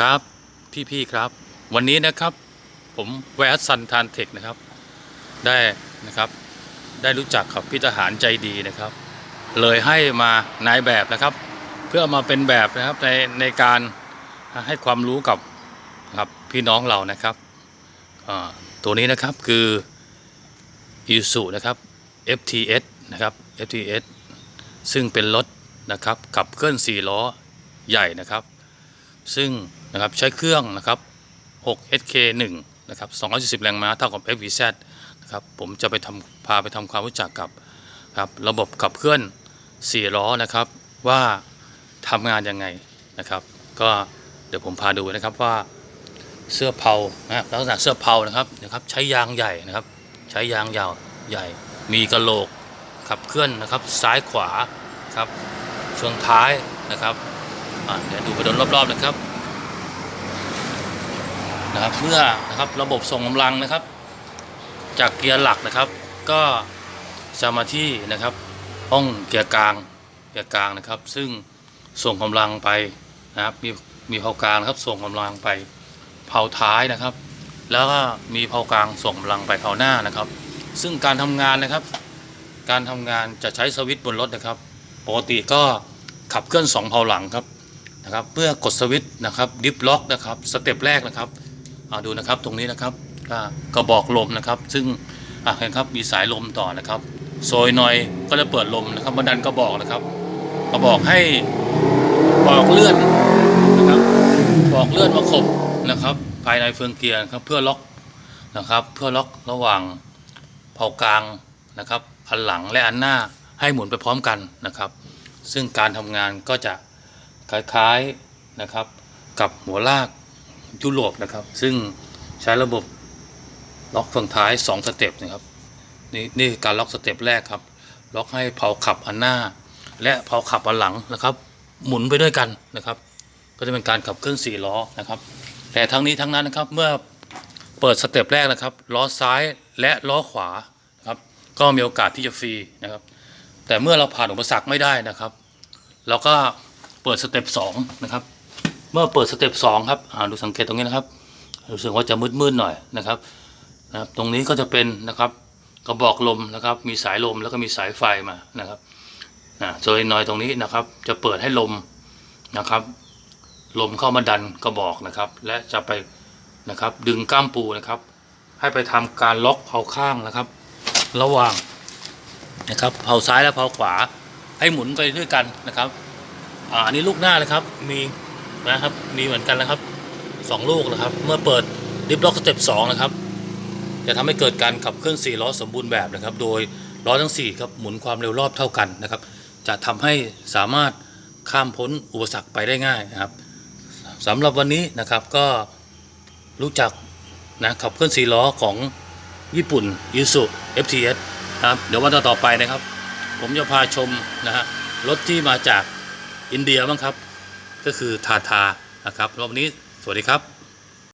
ครับพี่ๆครับ วันนี้นะครับผมแวสซันทานเทคนะครับ ได้นะครับได้รู้จักกับพี่ทหารใจดีนะครับ เลยให้มานายแบบนะครับ เพื่อมาเป็นแบบนะครับในในการให้ความรู้กับครับพี่น้องเรานะครับตัวนี้นะครับคือ i s u นะครับ FTS นะครับ FTS ซึ่งเป็นรถนะครับขับเคลื่อน4ล้อใหญ่นะครับ ซึ่ง นะครับใช้เครื่องนะครับ6 SK 1นะครับ240แรงม้าเท่ากับ FVZ นะครับผมจะไปทำพาไปทำความรู้จักกับครับระบบขับเคลื่อน4ล้อนะครับว่าทำงานยังไงนะครับ ก็เดี๋ยวผมพาดูนะครับว่าเสื้อเผานะครับลักษณะเสื้อเผานะครับนะครับ ใช้ยางใหญ่นะครับ ใช้ยางยาวใหญ่ มีกระโหลกขับเคลื่อนนะครับซ้ายขวาครับเฟืองท้ายนะครับเดี๋ยวดูไปโดนรอบๆนะครับ นะครับเมื่อนะครับระบบส่งกำลังนะครับ จากเกียร์หลักนะครับ ก็จะมาที่นะครับห้องเกียร์กลางเกียร์กลางนะครับ ซึ่งส่งกำลังไปนะครับมีมีเผากลางครับส่งกำลังไปเผาท้ายนะครับ แล้วก็มีเผากลางส่งกำลังไปเผาหน้านะครับ ซึ่งการทำงานนะครับ การทำงานจะใช้สวิตช์บนรถนะครับ ปกติก็ขับเคลื่อนสองเผาหลังครับนะครับเมื่อกดสวิตช์นะครับดิฟล็อกนะครับสเต็ปแรกนะครับ เอาดูนะครับตรงนี้นะครับกระบอกลมนะครับ ซึ่งอะเห็นครับมีสายลมต่อนะครับโซยหน่อยก็จะเปิดลมนะครับบันดันกระบอกนะครับกระบอกให้บอกเลื่อนนะครับบอกเลื่อนมาขบนะครับ ภายในเฟืองเกียร์ครับเพื่อล็อกนะครับ เพื่อล็อกระหว่างเผากลางนะครับ อันหลังและอันหน้าให้หมุนไปพร้อมกันนะครับ ซึ่งการทำงานก็จะคล้ายๆนะครับ กับหัวลาก ยุโรปนะครับ ซึ่งใช้ระบบล็อกเฟืองท้าย 2 สเต็ปนะครับนี่นี่คือการล็อกสเต็ปแรกครับ ล็อกให้เผาขับอันหน้า และเผาขับอันหลังนะครับ หมุนไปด้วยกันนะครับ ก็จะเป็นการขับเคลื่อน4ล้อนะครับ แต่ทั้งนี้ทั้งนั้นนะครับเมื่อเปิดสเต็ปแรกนะครับล้อซ้ายและล้อขวาครับก็มีโอกาสที่จะฟรีนะครับ แต่เมื่อเราผ่านอุปสรรคไม่ได้นะครับ เราก็เปิดสเต็ปสองนะครับ เมื่อเปิดสเต็ปสองครับอ่าดูสังเกตตรงนี้นะครับรู้สึกว่าจะมืดๆหน่อยนะครับนะครับตรงนี้ก็จะเป็นนะครับกระบอกลมนะครับ มีสายลมแล้วก็มีสายไฟมานะครับนะโซลินอยตรงนี้นะครับ จะเปิดให้ลมนะครับ ลมเข้ามาดันกระบอกนะครับ และจะไปนะครับดึงก้ามปูนะครับ ให้ไปทำการล็อกเผาข้างนะครับ ระหว่างนะครับเผาซ้ายและเผาขวาให้หมุนไปด้วยกันนะครับอ่าอันนี้ลูกหน้าเลยครับมี นะครับ มีเหมือนกันนะครับสองลูกนะครับ เมื่อเปิดดิฟล็อกสเต็ปสองนะครับ จะทำให้เกิดการขับเคลื่อน4ล้อสมบูรณ์แบบนะครับ โดยล้อทั้ง4ครับหมุนความเร็วรอบเท่ากันนะครับ จะทำให้สามารถข้ามพ้นอุปสรรคไปได้ง่ายนะครับสำหรับวันนี้นะครับก็รู้จักนะขับเคลื่อน4ล้อของญี่ปุ่นยูสุ FTS นะครับเดี๋ยววันต่อไปนะครับ ผมจะพาชมนะฮะรถที่มาจากอินเดียบ้างครับ ก็คือทาทานะครับรอบนี้สวัสดีครับ